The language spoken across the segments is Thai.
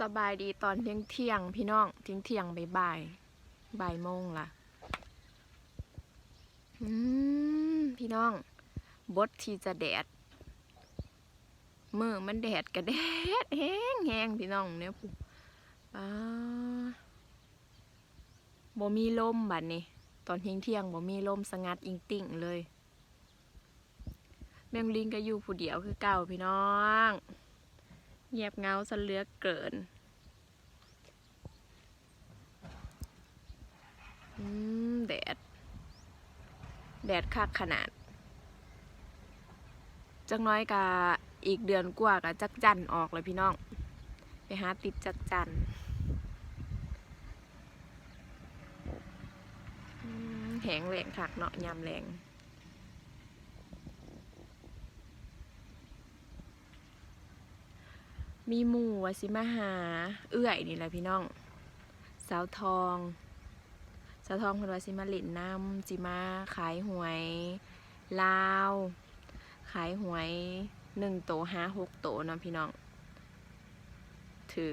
สบายดีตอนเที่ยงเที่ยงพี่น้องเที่ยงเที่ยงๆบ่ายบ่ายโมงล่ะอืมพี่น้อง บดที่จะแดดมือมันแดดกระแดดแห้งแห้งพี่น้องเนี่ยปุ๊ป้าบ่มีลมบัดนี้ตอนเที่ยงเที่ยงบ่มีลมสงัดอิงติ่งเลย แมงลิงก็อยู่ผู้เดียวคือเก่าพี่น้อง เงียบเงาซะเลือกเกิน อืม แดด แดดคักขนาด จักน้อยกะอีกเดือนกว่ากะจักจันออกเลยพี่น้อง ไปหาติดจักจันแหงแหลงคักเนาะยามแรง มีหมู่ว่าสิมาหา เอื้อยนี่แหละพี่น้อง สาวทอง สาวทองเพิ่นว่าสิมาเล่นน้ำสิมาขายหวยลาว ขายหวยหนึ่งโตห้าหกโตเนาะพี่น้องถือ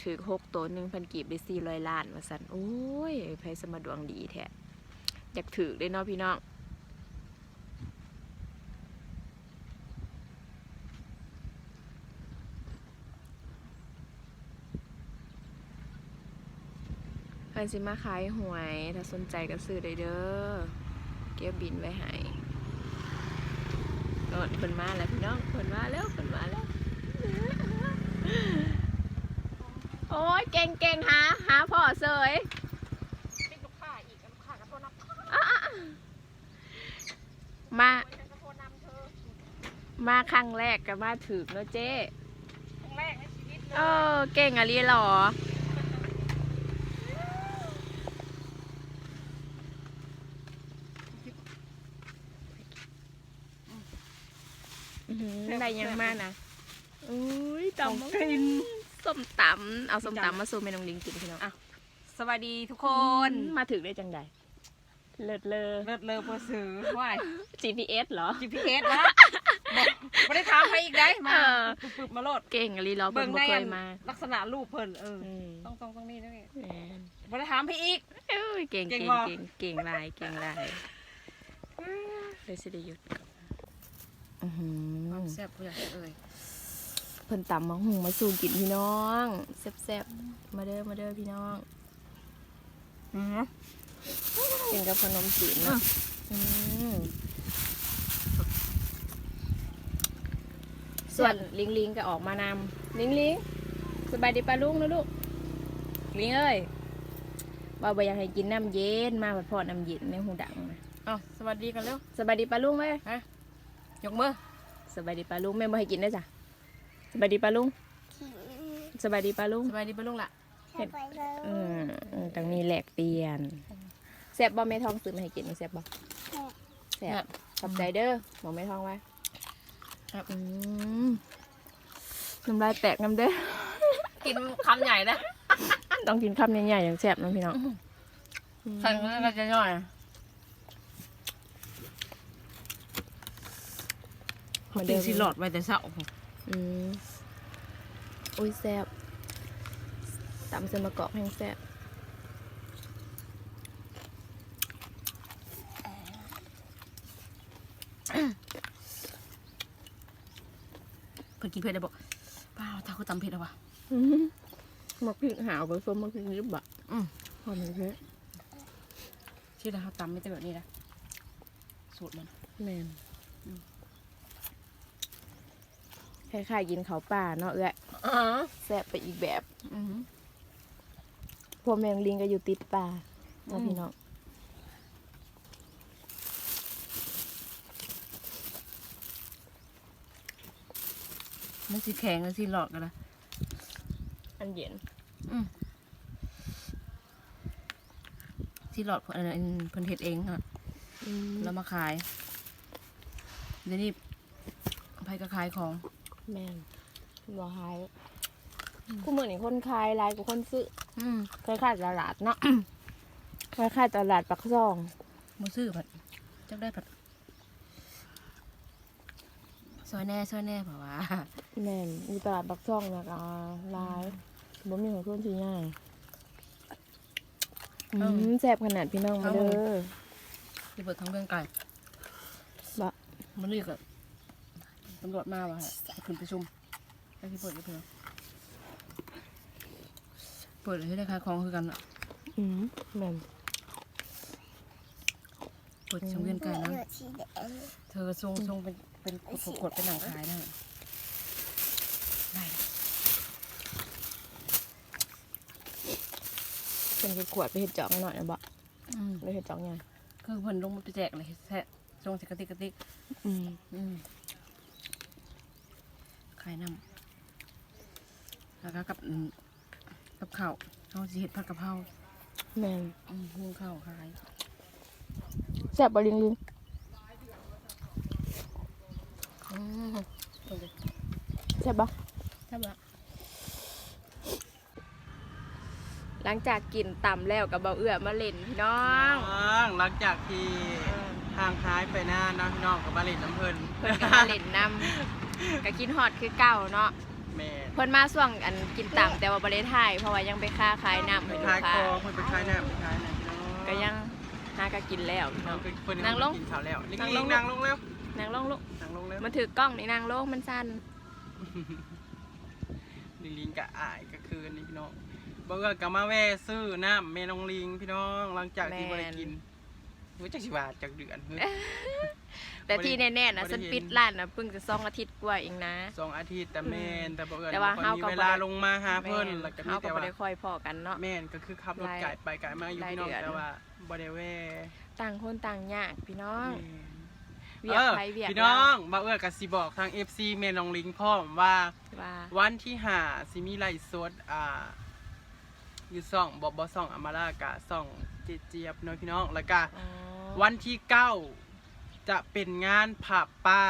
ถือหกโตหนึ่งพันกีบได้สี่ร้อยล้านว่าสันโอ้ยไพสมาดวงดีแท้อยากถือได้เนาะพี่น้อง เพิ่นสิมาขายหวย ถ้าสนใจก็ซื้อได้เด้อ เก็บบินไว้ให้โดดเพิ่นมาแล้วพี่น้องเพิ่นมาแล้วเพิ่นมาแล้ว โอ้ยเก่งเก่งหาหาพ่อเสยติดลูกค้าอีกลูกค้าก็โทรนำมาฉันก็โทรนำเธอมาครั้งแรกก็มาถึกเนาะเจ๊ครั้งแรกในชีวิตเลเอยอเก่งอะไรหรอ อื้อหือได้ยังมากนะอุ้ยตำกลิ่นส้มตำเอาส้มตำมาสู่เมนูลิงกินพี่น้องอะสวัสดีทุกคนมาถึงได้จังใดเลิศเลอ เลิศเลอเพอซื้อว่าย GPS เหรอ GPS นะบอกไม่ได้ถามใครอีกได้มาเออ ปึบๆมาโลดเก่งอะไรหรอเพิ่เบิ่นงบ่ได้เคอัยนมาลักษณะรูปเพิ่นเออ อืมต้องต้องต้องนี่ด้วยแหมไม่ได้ถามพี่อีก เอ้ยเก่งเก่เก่งงบ่ เก่งเก่งหลายเก่งหลายเลยสิได้หยุดอื้ อหือแซ่บผู้ใหญ่เอ่ยเพิ่นตำมาหุงมาสู่กินพี่น้องแซ่บๆมาเด้อมาเด้อพี่น้องอือกินกับขนมจีนเนาะอืมส่วนลิงลิงก็ออกมานำลิงลิงสบายดีปะลุงนะลูกลิงเอ้ยว่าบ่อยากให้กินน้ำเย็นมาผัดพอน้ำเย็นในหูดังนะอ้าวสวัสดีกันเร็วสบายดีปะลุงไหม ยกมือสบายดีปะลุงแม่บ่ให้กินได้อจ้ะสบายดีปะลุงสบายดีปะลุงสบายดีปะลุงล่ะอืมอืมตรงนี้แหลกเปลี่ยนแซ่บบ่แม่ทองซื้อมาให้กินนี่แซ่บบ่แซ่บขอบใจเด้อบอกแม่ทองไว้ครับอืมน้ำลายแตกน้ำเด้อกินคำใหญ่นะต้องกินคำใหญ่ๆอย่างแซ่บนะพี่น้องคำก็จะย่อย มาติเด้งอสิหลอดไว้แต่เช้าอืมอุ้ยแซ่บตำเส้นมะกอกแห้งแซ่บเพิ่นกินเผ็ดได้บอกป้าถ้าเขาตำเผ็ดเอาวะอื้อหือมักพริกหาวไปส้มมักพริกริบอะอืมหอมเลยที่เราตำไม่ใช่แบบนี้นะสูตรมันแมน คล้ายๆกินเขาวป่าเนาะเอ้ยอ๋อแซ่บไปอีกแบบอืมพวกแมงลิงก็อยู่ติดป่าเนาะอืม พี่น้องมันสีแข็งมันสีหลอดกันนะอันเย็นสีหลอดเพิ่นอันเพิ่นเฮ็ดเองค่ะแล้วมาขายเดี๋ยวนี้ไผก็ขายของ แมนบ่ขายคู่มือนี่คนขายหลายกว่าคนซื้ออืมคล้ายๆตลาดเนาะคล้ายๆตลาดปักซองบ่ซื้อผัดจักได้ผัดซอยแน่ซอยแน่เพราะว่าแม่นมีตลาดปักซองนะก็หลายบ่มีของเพื่อนสิย่างอืเออมแซ่บขนาดพี่น้องมาเด้อจะเปิดทั้งเรื่องไก่บะมันเรียกอะ ตำรวจมาว่ะให้ขึ้นประชุมให้ที่เปิดก็เถอะเปิดให้ได้ขายของคือกันอะอืมแม่นเปิดช่องเรื่องไก่นะเธอทรงทรงเป็นเป็นขวดขวดเป็นหนังขายได้ได้เป็นขวดๆไปเฮ็ดจอกหน่อยนะบ่อืมไปเฮ็ดจอกใหญ่คือเพิ่นลงมาไปแจกเลยแท้ทรงสิกระติกกระติกอืมอืม ขายน้ำแล้วก็กับอืมกับข้าวเขาสิเห็ดผัดกะเพราแม่นอืมหุงข้าวขายแซ่บบ่ลิงลิงอืมเอาเลยแซ่บบ่ใช่ปะหลังจากกินต่ำแล้วกับเบาเอื้อมาเล่นพี่น้องหลังจากที่ทางท้ายไปหน้าน้องพี่น้องกับมาเล่นน้ำเพลินเพิ่นก็มาเล่นนำ ก็กินฮอดคือเก่าเนาะแม่เพิ่นมาช่วงอันกินต่ำแต่ว่าบ่ได้ถ่ายเพราะว่ายังไปค้าขายน้ำไปให้ลูท้ายกค้าคอเพิ่นไปท้ายหน้าไปท้ายหน้าพี่น้องก็ยังหาก็กินแล้วพี่น้อง เพิ่นนั่งลงกินข้าวแล้วลิงนั่งลิลงงนั่งลงเร็วนั่งลงลูกนั่งลงเร็วมันถือกล้องนี่นั่งลงมันสั่นลิงลิงกะอายก็คือนี่พี่น้องบอกว่าก็มาแว่ซื้อน้ำแม่น้องลิงพี่น้องหลังจากที่บ่ได้กินเฮ้ยจักสิว่าจากเดือนเฮ้ย แต่ที่แน่ๆนะบ่ได้ฉันเห็นปิดร้านนะเพิ่งจะสองอาทิตย์กว่าเองนะ สองอาทิตย์แต่แม่นแต่บ่เอิญแต่ว่าบ่เฮามีก็บ่เวได้ลาลงมาหาเพิ่นแล้วก็มีเฮาก็แต่บ่ว่าได้ค่อยพอกันเนาะ แม่นก็คือขับรถรายไก่ไปไก่มาอยู่รายพี่น้องเดือน แต่ว่าบ่ได้แว่ต่างคนต่างยากพี่น้องแม่นเวียกไปเวียกพี่น้อง มาเอื้อกับสิบอกทาง FC แม่น้องลิงพร้อมว่าว่าวันที่ห้าสิมีไลฟ์สดอ่าอยู่ซ่องบ่บ่ซ่องอมาลากะซ่องเจเจี๊ยบเนาะพี่น้องแล้วก็อ๋อวันที่เก้า จะเป็นงานผับป้า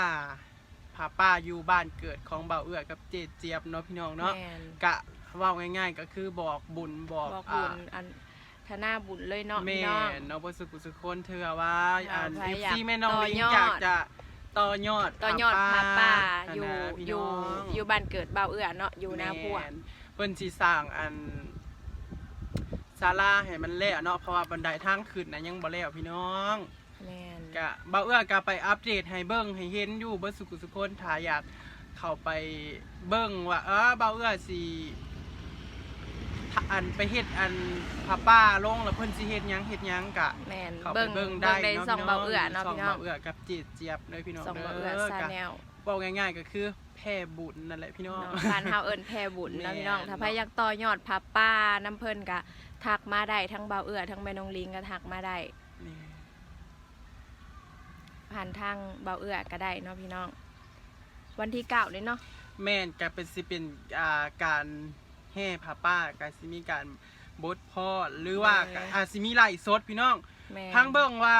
ผับป้าอยู่บ้านเกิดของเบาเอื้อกับเจเจี๊ยบเนาะพี่น้องเนาะแม่น กะเว่าง่ายๆก็คือบอกบุญบอกบอกอ่าบุญอันธนาบุญเลยเนาะแม่พี่น้องเนาะบ่สุขสุขคนเธอว่าอ่านใครเอฟอยากซีแม่น้องลิงต่อยอดอยากจะต่อยอดต่อยอดพาป้าอยู่นะพี่อยู่น้องอยู่บ้านเกิดเบาเอื้อเนาะอยู่นาพวกแม่นเพิ่นสิสร้างอันศาลาให้มันแล้วเนาะเพราะว่าบันไดทางขึ้นน่ะยังบ่แล้วพี่น้อง แม่นก็บ่าวเอื้อก็ไปอัปเดตให้เบิ่งให้เห็นอยู่เบ่สุขสุขคนถ้าอยากเข้าไปเบิ่งว่าเออบ่าวเอื้อสิถ้าอันไปเฮ็ดอันพาป้าลงแล้วเพิ่นสิเฮ็ดหยังเฮ็ดหยังกะ แม่นเข้าไปเบิ่งเบิ่งเบิ่ได้งได้เนาะสองพี่เบาเอื้อเนาะสองพี่น้องเบาเอื้อกับจีดเจี๊ยบเลยพี่น้องสองเบาเอื้อด้ซาก็แนลบอกง่ายๆก็คือแพ่บุญนั่นแหละพี่น้องเนาะบ้านเฮาเอิ้นแพรบุญแม่นะนพี่น้อง ถ้าใครอยากต่อยอดพับป้าน้ำเพิ่นก็ทักมาได้ทั้งเบาเอื้อทั้งแม่นองลิงก็ทักมาได้ นี่ ผ่านทางเบาเอื้อก็ได้เนาะพี่น้อง วันที่เก้าเลยเนาะแม่นก็เป็นสิเป็นอ่าการแห่พาป้าก็สิมีการบดพ่อหรือว่าก็อาจสิมีไล่สดพี่น้องแม่ทางเบิ่งว่า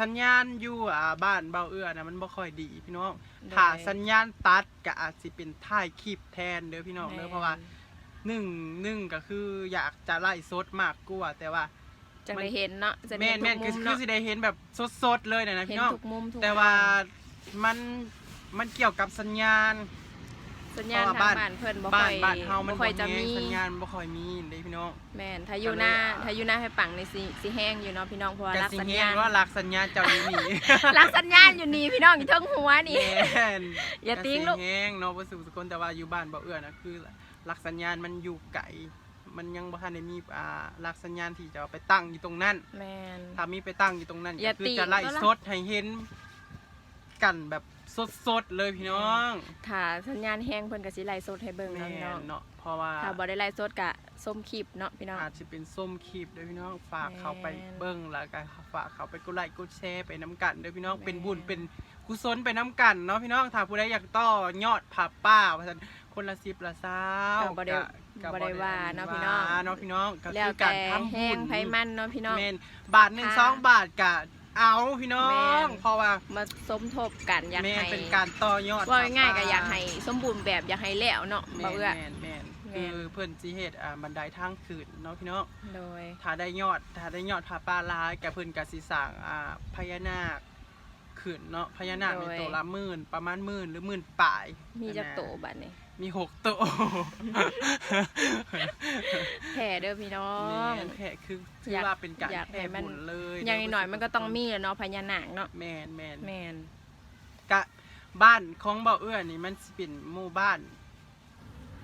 สัญญาณอยู่อ่าบ้านเบาเอื้อนะมันบ่ค่อยดีพี่น้องถ้าสัญญาณตัดก็อาจสิเป็นถ่ายคลิปแทนเด้อพี่น้องเด้อเพราะว่า หนึ่งหนึ่งก็คืออยากจะไล่สดมากกว่าแต่ว่า จะได้เห็นเนาะจะแม่ได้นเห็แม่นนทุกมุมเนาะคือคือสิได้เห็นแบบสดๆเลยนะนะเห็พี่นน้องทุกมุมทุกแต่ว่ามันมันเกี่ยวกับสัญญาณ สัญญาณเพราะทาว่างบ้าน บ้านเพิ่นบ่บ้าค่อนยบ้านเฮามันบ่ค่อยจะแฮงมี สัญญาณบ่ค่อยมีเด้พี่น้อง แม่นถ้าอยู่หน้าถ้าอยู่หน้าให้ปังในสิสิแห้งอยู่เนาะพี่น้องเพราะว่าก็รักสิสัญเห็ญานณว่ารักสัญญาณเจ้าอยู่นี่รักสัญญาณอยู่นี่พี่น้องอยู่เทั้งหัวนี่ แม่นอย่าติ้งลูก สิแห้งเนาะบ่สุขสุคนแต่ว่าอยู่บ้านบ่เอื้อนะคือรักสัญญาณมันอยู่ไกล มันยังบ่ทันได้มีอ่ารักสัญญาณที่จะเอาไปตั้งอยู่ตรงนั้น แม่นถ้ามีไปตั้งอยู่ตรงนั้นอย่าก็คือติจะไล่ก็ล่ะ สดให้เห็น กันแบบสดๆเลยพี่น้องถ้าสัญญาณแห้งเพิ่นก็สิไล่สดให้เบิ่งแม่เนาะพี่น้องนเนาะเพราะว่า ถ้าบ่ได้ไล่สดก็ส้มคลิปเนาะพี่น้อง อาจจะเป็นส้มคลิปเด้อพี่น้องฝากแม่นเขาไปเบิ้งแล้วก็ฝากเขาไปกดไลค์กดแชร์ไปน้ำกันเด้อพี่น้องแม่น เป็นบุญเป็นกุศลไปน้ำกันเนาะพี่น้องถ้าผู้ใดอยากต่อยอดผับป้าว่าซั่นคนละสิบละสาวก็บ่ได้ ก็บ่ได้ว่าเนาะพี่น้อง ว่าเนาะพี่น้องก็แล้วคือแต่การทำแห้บุงญไผมันเนาะพี่น้องแม่นบาทหนึ่งราคาสองบาทก็เอาพี่น้อแม่ง นเพราะว่ามาสมทบกันอยากแม่นให้เป็นการต่อยอดว่าง่ายๆก็ผับป้อยากให้สมบูรณ์แบบอยากให้แล้วเนาะแม่บ่นเอื้อ แม่นแม่นแม่คืนอเพิ่นสิเฮ็ดอ่าบันไดทางขึ้นเนาะพี่น้องโดย ถ้าได้ยอดถ้าได้ยอดผาป่าลายแกเพิ่นกสิสร้างอ่าพญานาคขึ้นเนาะพญานาคโดในยตัวละหมื่นประมาณหมื่นหรือหมื่นปลายมีจักโตนะบัดนี้ มีหกตัวแผ่เด้อพี่น้อง แม่นแพ้คือถืออยากว่าเป็นการอยากให้แพ้มัน บุญเลยอย่างน้อยๆมันก็ต้องมีแหละเนาะพญานาคเนาะแมนแมนแม่นกะบ้านของเบาเอื้อนี่มันสิเป็นหมู่บ้าน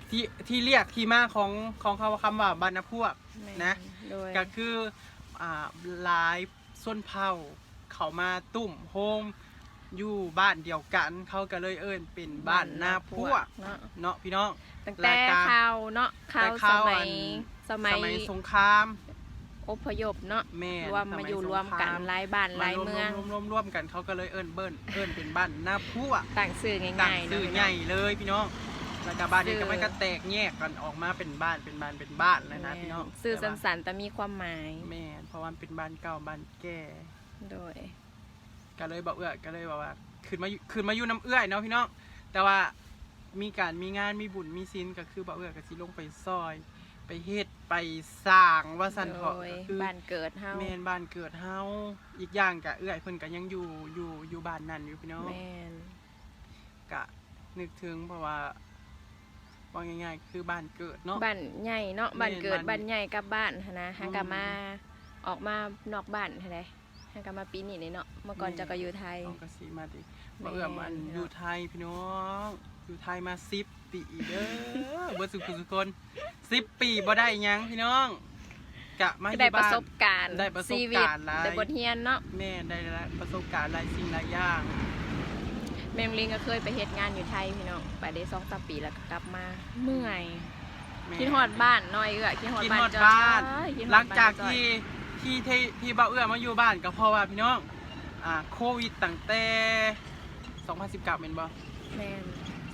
ที่ที่เรียกที่มาของของเขาคำว่าบ้านนาพวก แม่นนะ โดย ก็คืออ่าหลายส้นเผ่าเขามาตุ่มโฮม อยู่บ้านเดียวกัน เขาก็เลยเอิ้นเป็นบ้านนาพวกเนาะเนาะพี่น้อง ตั้งราแต่ยการ ข่าวเนาะข่าวแต่สข่าวมัอัยนสมัยสมัยสงครามอพยพเนาะแม่นรวมมาอยู่สรวมกันสงคหลายบ้านหลายรวเมืองรวมรวมรวมกันเขาก็เลยเอิ้นเบิ้นเอิ้นเป็นบ้านนาพวกต่างสื่อต่างง่ายๆชื่อเนาะ ใหญ่เลยพี่น้องแล้วก็บ้านนี้ชื่อก็มันก็แตกแยกกันออกมาเป็นบ้านเป็นบ้านเป็นบ้านเลยนะพี่น้องสื่อแต่ว่าสั้นๆแต่มีความหมาย แม่นเพราะว่ามันเป็นบ้านเก่าบ้านแก่ โดย ก็เลยบอกเอื้อก็เลยบอกว่าขึ้นมาอยู่ขึ้นมาอยู่น้ำเอื้อยเนาะพี่น้องแต่ว่ามีการมีงานมีบุญมีศิลก็คือบอกเอื้อก็สิลงไปซอย ไปเฮ็ดไปสร้างว่าสันเถาะโดยก็คือบ้านเกิดเฮาแม่นบ้านเกิดเฮาอีกอย่างก็เอื้อยเพิ่นก็ยังอยู่อยู่อยู่บ้านนั้นอยู่พี่น้อง แม่นกะนึกถึงเพราะว่าว่าง่ายๆ คือบ้านเกิดเนาะ บ้านใหญ่เนาะแม่นบ้านเกิดบ้าน บ้านใหญ่กับบ้านหั้นนะหากะอืมมาออกมานอกบ้านหั่นแหละ หากะมาปีนี้นี่เนาะเมื่อก่อนแม่จะก็อยู่ไทยเอากระสีมาดิแม่มาเอื้อมอันเนาะอยู่ไทยพี่น้องอยู่ไทยมาสิบปีเด้อเบิดสุขสุขคนสิบปีบ่ได้หยังพี่น้องกะมาอได้ยู่ประบ้านสบการณ์ได้ประสบชีวิตการณ์หลายได้บทเรียนเนาะแม่ได้ละประสบการณ์หลายสิ่งหลายอย่างแม่มลิงก็เคยไปเฮ็ดงานอยู่ไทยพี่น้องไปได้สองสามปีแล้วก็กลับมาเมื่อยแม่คิดฮอดบ้านหน้อยเอื้อคิดฮอดกินบ้านฮอดจ้อยบ้านคิดฮอดหลังจากบ้นจ้อยที่ ที่ที่ที่บ่าวเอื้อมาอยู่บ้านก็เพราะว่าพี่น้องอ่าโควิดตั้งแต่2019แม่นบ่แม่น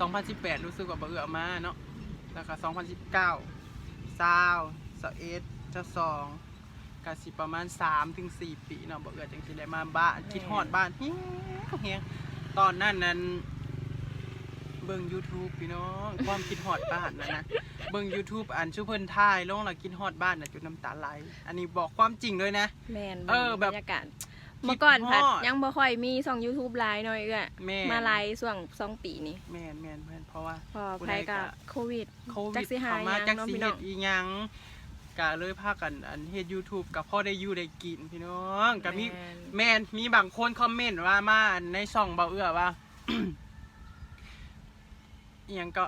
2018 รู้สึกว่าบ่เอื้อมาเนาะแล้วก็2019 20 21จะ2ก็สิประมาณ3ถึง4ปีเนาะบ่เอื้อจังสิได้มาบ้านคิดฮอดบ้านเฮียเฮียตอนนั้นนั้น เบิ่ง YouTube พี่น้อง ความคิดฮอดบ้านนะนะ เบิ่ง YouTube อันชื่อเพิ่นถ่ายลงแล้วคิดฮอดบ้านน่ะจนน้ำตาไหล อันนี้บอกความจริงเลยนะ แม่นเออแบบบรรยากาศเมื่อก่อนพัดคิดฮอดยังบ่ค่อยมีช่อง YouTube หลายหน่อยเอื้อแม่ มาไลฟ์ช่วงสองปีนี้ แม่นแม่นแม่นเพราะว่า พอผู้ภัใดยก็ กับโควิดโควิจัดกสิหาเข้ามาหยังจักเนาะสิพี่เฮ็น้อดงอีหยังก็เลยพากันอันเฮ็ด YouTube กับพ่อได้อยู่ได้กินพี่น้องก็มี แม่นแม่นมีบางคนคอมเมนต์ว่ามาอันในช่องเบาเอื้อว่า อหยังก็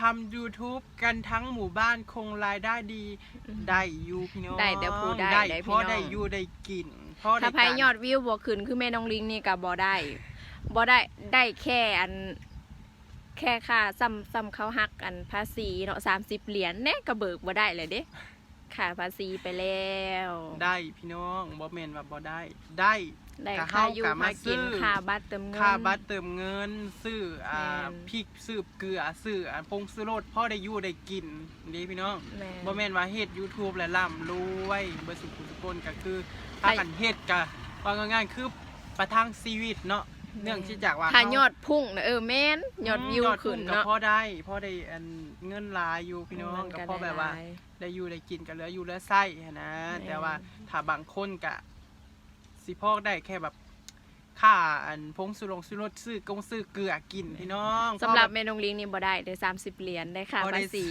ทำ YouTube กันทั้งหมู่บ้านคงรายได้ดีอืมได้อยู่พี่น้องได้แต่ผู้ได้ได้พี่พ่อน้องได้อยู่ได้กินพ่อได้ถ้าไพการยอดวิวบ่ขึ้นคือแม่น้องลิงนี่ก็บ่ได้บ่ได้ได้แค่อัน แค่ค่าซ้ำซ้ำเขาหักอันภาษีเนาะ30เหรียญแน่ก็เบิกบ่ได้เลยเด้ค่าภาษีไปแล้ว ได้พี่น้องบ่แม่นว่าบ่ได้ ได้ ได้ก็ค่าเฮาอยู่ก็มาค่ากินซื้อ ค่าบัตรเติมเงิน ค่าบัตรเติมเงินซื้ออ่าแม่น พริกซื้อเกลือซื้ออันพงซื้อรสพ่อได้อยู่ได้กินนี่พี่น้องแม่น บ่แม่นว่าเฮ็ด YouTube และร่ำรวยเบิดสุขทุกคนก็คือไปถ้ากันเฮ็ดก็ว่าง่ายๆคือประทังชีวิตเนาะเนื่องจากว่าถ้าเฮยอดพุ่งนะเออแม่นยอดวิวมขึ้นก็เนาะพอได้พอได้อันเงินหลายอยู่พี่น้องมันก็ก็พอแบบว่าได้หลายได้อยู่ได้กินกันเหลืออยู่เหลือไส้หั้นนะ แม่นแต่ว่าถ้าบางคนกะ สิพอกได้แค่แบบค่าอันพงสุรงสุรสซื้อกงซื้อเกลือกินพี่น้องสำหรับพอแม่นงลิงนี่บ่ได้ได้30เหรียญได้ค่าบ่ได้ภาษี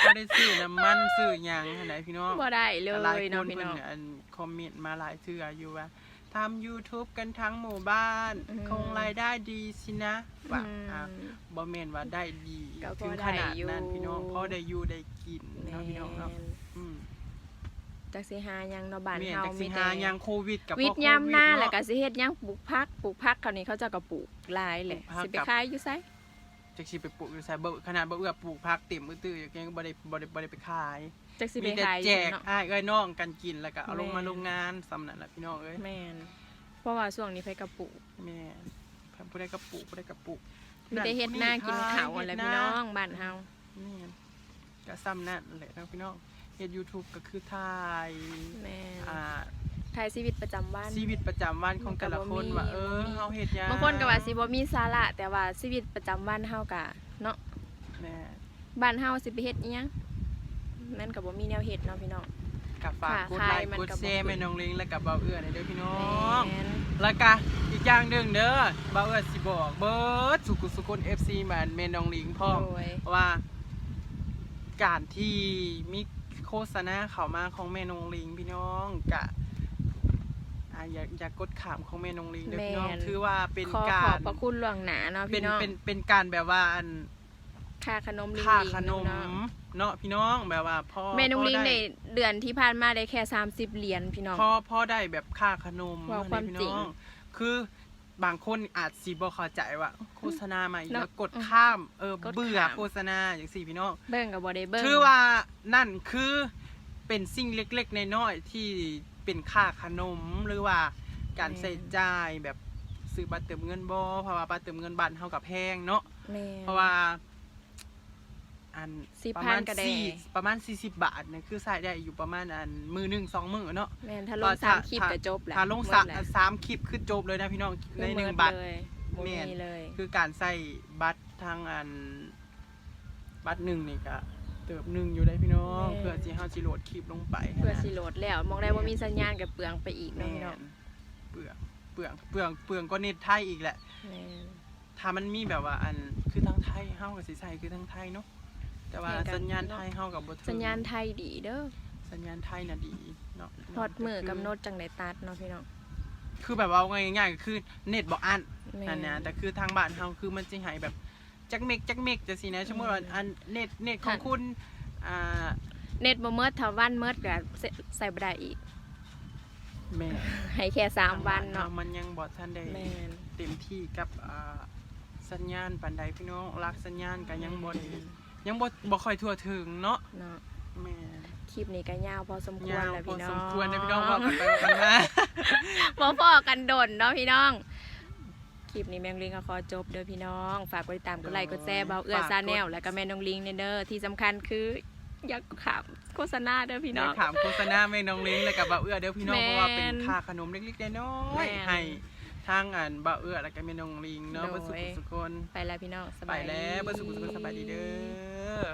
พอได้ซื้อน้ำมันซื้อหยังหั้นนะพี่น้องบ่ได้เลหลายยคเนาะนพี่เพิ่น้องนอันคอมเมนต์มาหลายเทื่ออยู่ว่าทำ YouTube กันทั้งหมู่บ้านอืมคงรายได้ดีสินะว่าอืมอะบ่แม่นว่าได้ดีก็พอถึงขนาดได้อยู่นั้นพี่น้องพอได้อยู่ได้กินเนาะพี่น้องเนาะแม่นอืม จักสิหาหยังเนาะบ้านแม่นเฮาจักสิมีหาแต่ยังโควิดกับวิทพ่อโคยามหน้าเะ แล้วก็สิเฮ็ดหยังปลูกผักปลูกผักคราวนี้เขาเจะก็ปลูกหลายแหละปลูกผักสิไปกับ ขายอยู่ไสจักสิไปปลูกอยู่ไสบ่ขนาดบ่เอื้อปลูกผักเต็มมือตื้อยังบ่ได้บ่ได้บ่ได้ไปขาย จักสิไปมีแต่ขายอแจยู่กเนาะ อ้ายเอ้ยน้องกันกินแล้วก็เอาลงมาแม่นโรงงานสำนั่นล่ะพี่น้องเอ้ยแม่นเพราะว่าช่วงนี้ไผก็ปลูก แม่นผู้ใดก็ปลูกผู้ใดก็ปลูกมีแต่เฮ็ดหน้ากินข้าวอะไรพี่น้องบ้านเฮานี่ก็ซ้ำนั่นแหละนะพี่น้อง เฮ็ด YouTube ก็คือถ่ายแม่นอ่าถ่ายชีวิตประจำวัน ชีวิตประจำวันของแต่ละคนว่าเออเฮาเฮ็ดหยังบางคนก็ว่าสิบ่มีสาระแต่ว่าชีวิตประจำวันเฮาก็เนาะแม่บ้านเฮาสิไปเฮ็ดอิหยังมันก็บ่มีแนวเฮ็ดเนาะพี่น้อง กับฝากกดค่ะไลค์มันกดก็บ่แชร์ขึ้นแม่น้องเล้งและกับเบาเอื้อในเด้อพี่น้อแม่งนแล้วก็อีกอย่างหนึ่งเด้อบ่าวเอื้อสิบอกเบิร์ดสุกุสุกุล FC แมนเมนดองลิงพร้อมโดยว่า การที่มี โฆษณาเข้ามาของแม่นงลิงพี่น้องกะอ่าอย่าอย่ากดขามของแม่นงลิงเด้อพี่น้องแม่น ถือว่าเป็นขอขกาอบรพระคุณหลวงหนาเนาะเป็นพี่น้องเป็นเป็นการแบบว่าอันค่าขนมลิงค่าลิงขนมเนาะเนาะพี่น้องแบบว่าพ่อแม่นุ่งลิงพ่อในได้ เดือนที่ผ่านมาได้แค่ 30 เหรียญพี่น้องพ่อพ่อได้แบบค่าขนมว่าความพี่จริน้งองคือ บางคนอาจสิบ่เข้าใจว่าโฆษณามาอีกเนาะแล้วกดข้ามเออกดเบื่อข้ามโฆษณาอย่างสี่พี่น้องเบิ่งกับบ่ได้เบิ่ง ถือว่านั่นคือเป็นสิ่งเล็กๆน้อยๆที่เป็นค่าขนมหรือว่าการใช้จ่ายแบบซื้อบัตรเติมเงินบ่เพราะว่าบัตรเติมเงินบ้านเฮากับแพงเนาะ แม่เพราะว่า อันสิบประพันมาณก็ได้สี่ประมาณ40บาทเนี่ยคือใส่ได้อยู่ประมาณอันมือหนึ่งสองมือเนาะ แม่นถ้าลงสามคลิปก็จบแล้วถ้าลงหมสาดแล้วสามคลิปคือจบเลยนะพี่น้องในหนึ่งคือบาทเมิดเลยบ่แม่น มีเลย คือการใส่บัตรทางอัน บัตรหนึ่งนี่ก็เติบหนึ่งอยู่ได้พี่น้องเพื่อที่เฮาสิโหลดคลิปลงไปเพื่อสิโหลดแล้วมองได้ว่ามีสัญญาณกับเปลืองไปอีกแม่เนาะพี่น้องนเปลืองเปลืองเปลืองเปลืองก็เน็ตไทยอีกแหละ แม่นถ้ามันมีแบบว่าอันคือทางไทยเฮากับสิใส่คือทางไทยเนาะ แต่ว่าแม่นกันสัญญาณไทยเฮากับบ่ถึงสัญญาณไทยดีเด้อสัญญาณไทยน่ะดีเนาะฮอดมือกำหนดจังได้ตัดเนาะพี่น้องคือแบบว่าง่ายๆก็คือเน็ตบ่อันแม่นั่นนะแต่คือทางบ้านเฮาคือมันสิให้แบบจักเมกจักเมกจังซี่นะสมมุติว่าอันเน็ตเน็ตของคุณอ่าเน็ตบ่เมิดถ้าวันเมิดก็ใส่บ่ได้อีกแม่ให้แค่สามวันเนาะมันยังบ่ทันได้แม่นเต็มที่กับอ่าสัญญาณปานใดพี่น้องรักสัญญาณก็ยังบ่ได้ ยังบ่บ่ค่อยทั่วถึงเนาะเนาะแม่คลิปนี้ก็ยาวพอสมควรยาวแล้วพอพี่น้องสมควรนะพี่น้องว่ากันไปว่ากันมาบ่พอกันดนเนาะพี่น้องคลิปนี้แมงลิงก็ขอจบเด้อพี่น้อง ฝากกดติดตามกดไลค์กดแชร์เบาเอื้อฝากกดซาแนลแล้วก็แม่น้องลิงเด้อที่สำคัญคืออยากขามโฆษณาเด้อพี่น้องถามโฆษณาแม่น้องเล้งแล้วกับบ่าวเอื้อเด้อพี่น้องแม่นเพราะว่าเป็นค่าขนมเล็กๆน้อแม่ยนๆให้ ทางอันบ่าวเอื้อแล้วก็แม่น้องลิงเนาะโดยบ่สุขสุขคน ไปแล้วพี่น้องสไปบายดี แล้วบ่สุขสุขคนสบายดีเด้อ